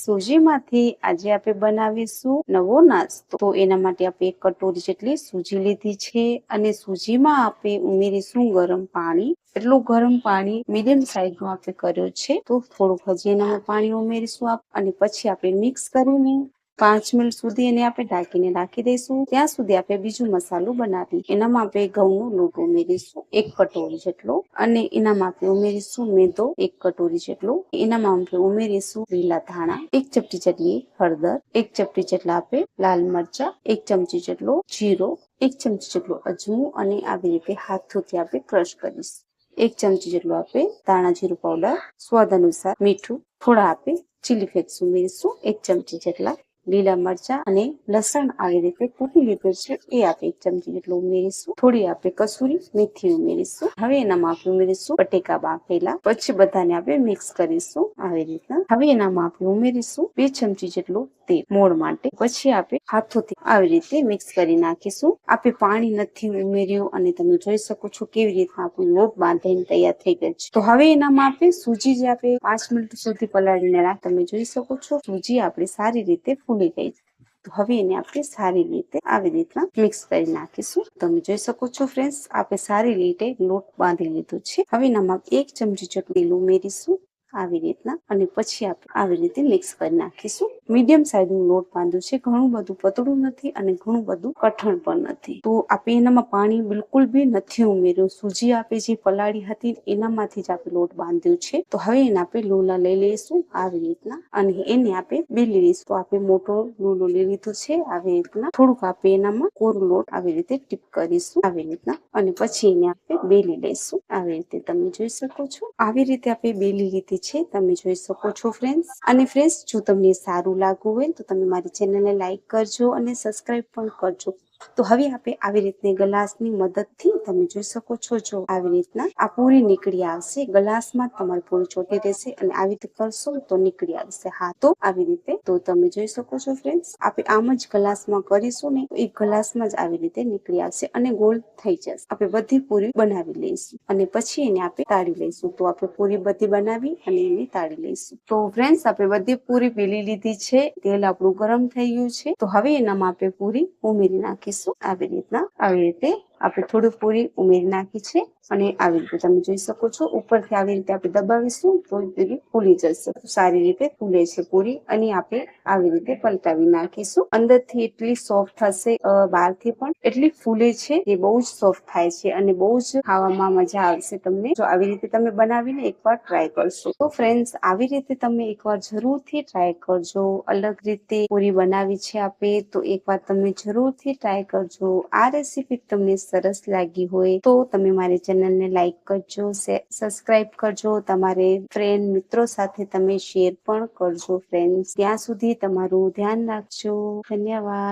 સૂજીમાંથી આજે આપણે બનાવીશું નવો નાસ્તો. તો એના માટે આપણે એક કટોરી જેટલી સૂજી લીધી છે અને સૂજીમાં આપણે ઉમેરીશું ગરમ પાણી. એટલું ગરમ પાણી મીડિયમ સાઈઝનું આપણે કર્યું છે. તો થોડુંક હજી એનામાં પાણી ઉમેરીશું આપ અને પછી આપણે મિક્સ કરીને પાંચ મિનિટ સુધી એને આપણે ઢાંકીને રાખી દઈશું. ત્યાં સુધી આપણે બીજું મસાલો બનાવી. એનામાં આપણે ઘઉંનો લોટ ઉમેરીશું, એક કટોરી જેટલો. અને એનામાં આપણે ઉમેરીશું મેદો, એક કટોરી જેટલો. એનામાં આપણે ઉમેરીશું લીલા ધાણા, એક ચપટી જેટલી હળદર, એક ચપટી જેટલા આપણે લાલ મરચા, એક ચમચી જેટલો જીરો, એક ચમચી જેટલો અજમું અને આવી રીતે હાથોથી આપણે ક્રશ કરીશું. એક ચમચી જેટલું આપણે ધાણા જીરું પાવડર, સ્વાદ અનુસાર મીઠું, થોડા આપણે ચીલી ફ્લેક્સ ઉમેરીશું, એક ચમચી જેટલા લીલા મરચા અને લસણ આવી રીતે કૂટી લીધું છે. એ આપણે એક ચમચી જેટલું ઉમેરીશું. થોડી આપણે કસૂરી મેથી ઉમેરીશું. હવે એનામાં આપણે ઉમેરીશું બટેકા બાફેલા. પછી બધાને આપણે મિક્સ કરીશું આવી રીતના. હવે એનામાં આપણે ઉમેરીશું બે ચમચી જેટલું તેલ મોળ માટે. પછી આપણે હાથોથી આવી રીતે મિક્સ કરી નાખીશું. આપણે પાણી નથી ઉમેર્યું અને તમે જોઈ શકો છો કેવી રીતના આપણું લોટ બાંધીને તૈયાર થઈ ગયો છે. તો હવે એનામાં આપણે સૂજી જે આપણે પાંચ મિનિટ સુધી પલાળીને રાખ તમે જોઈ શકો છો. સૂજી આપણે સારી રીતે ફૂલી ગઈ. તો હવે એને આપણે સારી રીતે આવી રીતના મિક્સ કરી નાખીશું. તમે જોઈ શકો છો ફ્રેન્ડ્સ આપણે સારી રીતે લોટ બાંધી લીધો છે. હવે એનામાં એક ચમચી જેટલું તેલ ઉમેરીશું આવી રીતના અને પછી આપણે આવી રીતે મિક્સ કરી નાખીશું. મીડિયમ સાઈઝનું લોટ બાંધ્યું છે. ઘણું બધું પતળું નથી અને ઘણું બધું કઠણ પણ નથી. તો આપણે એનામાં પાણી બિલકુલ બી નથી ઉમેર્યું. સૂજી આપણે જે પલાળી હતી એનામાંથી જ આપણે લોટ બાંધ્યું છે. તો હવે એને આપણે લોલા લઈ લઈશું આવી રીતના અને એને આપણે બેલી લઈશું. તો આપણે મોટો લોલો લઈ લીધો છે. આવી રીતના થોડુંક આપણે એનામાં કોરું લોટ આવી રીતે ટીપ કરીશું. આવી રીતના અને પછી એને આપણે બેલી લઈશું. આવી રીતે તમે જોઈ શકો છો. આવી રીતે આપણે બેલી લીધી છે, તમે જોઈ શકો છો ફ્રેન્ડ્સ અને ફ્રેન્ડ્સ જો તમને સારું લાગવું હોય તો તમે મારી ચેનલને લાઈક કરજો અને સબસ્ક્રાઇબ પણ કરજો. તો હવે આપણે આવી રીતની ગ્લાસની મદદથી તમે જોઈ શકો છો, જો આવી રીતના આ પૂરી નીકળી આવશે, ગ્લાસમાં તમારી પૂરી ચોટી રહેશે અને આવી રીતે કરશો તો નીકળી આવશે હા તો આવી રીતે, તો તમે જોઈ શકો છો ફ્રેન્ડ્સ આપણે આમ જ ગ્લાસમાં કરીશું ને એક ગ્લાસમાં જ આવી રીતે નીકળી આવશે અને ગોળ થઈ જશે. આપણે બધી પૂરી બનાવી લઈશું અને પછી એને આપણે તાળી લઈશું. તો આપણે પૂરી બધી બનાવી અને એને તાળી લઈશું. તો ફ્રેન્ડ્સ આપણે બધી પૂરી પીલી લીધી છે, તેલ આપણું ગરમ થઈ ગયું છે. તો હવે એનામાં આપણે પૂરી ઉમેરી નાખીશું. આવી રીતના આવી રીતે આપણે થોડું પૂરી ઉમેરી નાખી છે અને આવી રીતે તમે જોઈ શકો છો. ઉપરથી આવી રીતે આપણે દબાવીશું તો ફૂલી જશે. સારી રીતે ફૂલે છે પૂરી અને આપણે આવી રીતે પલટાવી નાખીશું. અંદરથી એટલી સોફ્ટ થશે બહારથી પણ એટલી ફૂલે છે એ બહુ જ સોફ્ટ થાય છે અને બહુ જ ખાવામાં મજા આવશે તમને. જો આવી રીતે તમે બનાવીને એકવાર ટ્રાય કરશો. તો ફ્રેન્ડ્સ આવી રીતે તમે એકવાર જરૂરથી ટ્રાય કરજો. અલગ રીતે પૂરી બનાવી છે આપણે તો એકવાર તમે જરૂરથી ટ્રાય કરજો. આ રેસીપી તમને સરસ લાગી હોય તો તમે મારી ચેનલને લાઈક કરજો સબસ્ક્રાઇબ કરજો, તમારે ફ્રેન્ડ મિત્રો સાથે તમે શેર પણ કરજો ફ્રેન્ડ્સ ત્યાં સુધી તમારું ધ્યાન રાખજો. ધન્યવાદ.